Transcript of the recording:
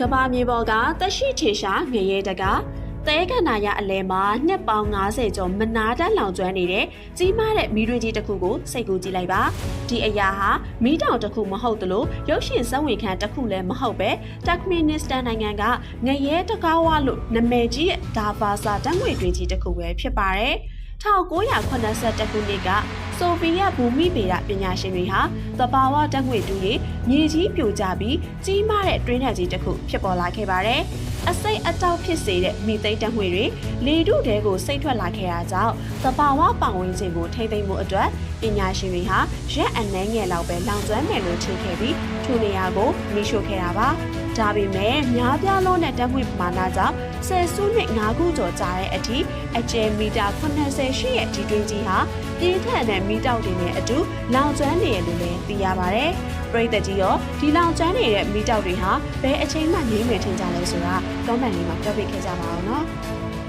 ကဘာမြေပေါ်ကတက်ရှိချေရှာငရဲတကတဲခန္ဓာရအလဲမှာနှစ်ပေါင်း90ကျော်မနာတတ်လောင်ကျွမ်းနေတဲ့ကြီးမားတဲ့မီးတွင်းကြီးတစ်ခုကိုစိတ်ကူကြည့်လိုက်ပါဒီအရာဟာမီးတောင်တစ်ခုမဟုတ်သလိုရုပ်ရှင်စက်ဝင်ခန်းတစ်ခုလည်းမဟုတ်ပဲတက်မီနစ္စတန်နိုင်ငံကငရဲတကားဝလို့နာမည်ကြီးတဲ့ဒါဗာစာတန်းငွေတွင်းကြီးတစ်ခုပဲဖြစ်ပါတယ်1982ခုနှစ်က ဆိုဗီယက်ဘူမိဗေဒပညာရှင်တွေဟာသဘာဝတက်ငွေတူတွေမြေကြီးပြိုကျပြီးကြီးမားတဲ့တွင်းထက်ကြီးတစ်ခုဖြစ်ပေါ်လာခဲ့ပါတယ်။အစိတ်အတောက်ဖြစ်စေတဲ့မိသိမ်းတက်ငွေတွေလေထုတဲကိုစိတ်ထွက်လာခဲ့တာကြောင့်သဘာဝပတ်ဝန်းကျင်ကိုထိမ့်သိမ်းမှုအတွက်ပညာရှင်တွေဟာရက်အနှဲငယ်လောက်ပဲလောင်ကျွမ်းမယ်လို့ထင်ခဲ့ပြီးထိုနေရာကိုမိရှို့ခဲ့တာပါ။ဒါပေမဲ့များပြားလုံးတဲ့တက်ငွေပမာဏကြောင့်ဆယ်စုနှစ်9ခုကျော်ကြာတဲ့အထိအကျယ်မီတာ80ရှိတဲ့ဒီတွင်းကြီးဟာပြင်းထန်တဲ့မီတောက်တွေနဲ့အတူလောင်ကျွမ်းနေတယ်လို့လည်းသိရပါတယ်။ပရိသတ်ကြီးရောဒီလောင်ကျွမ်းနေတဲ့မီတောက်တွေဟာဘယ်အချိန်မှငြိမ်းမယ်ထင်ကြလဲဆိုတာ comment လေးမှာပြောပြခဲ့ကြပါအောင်နော်။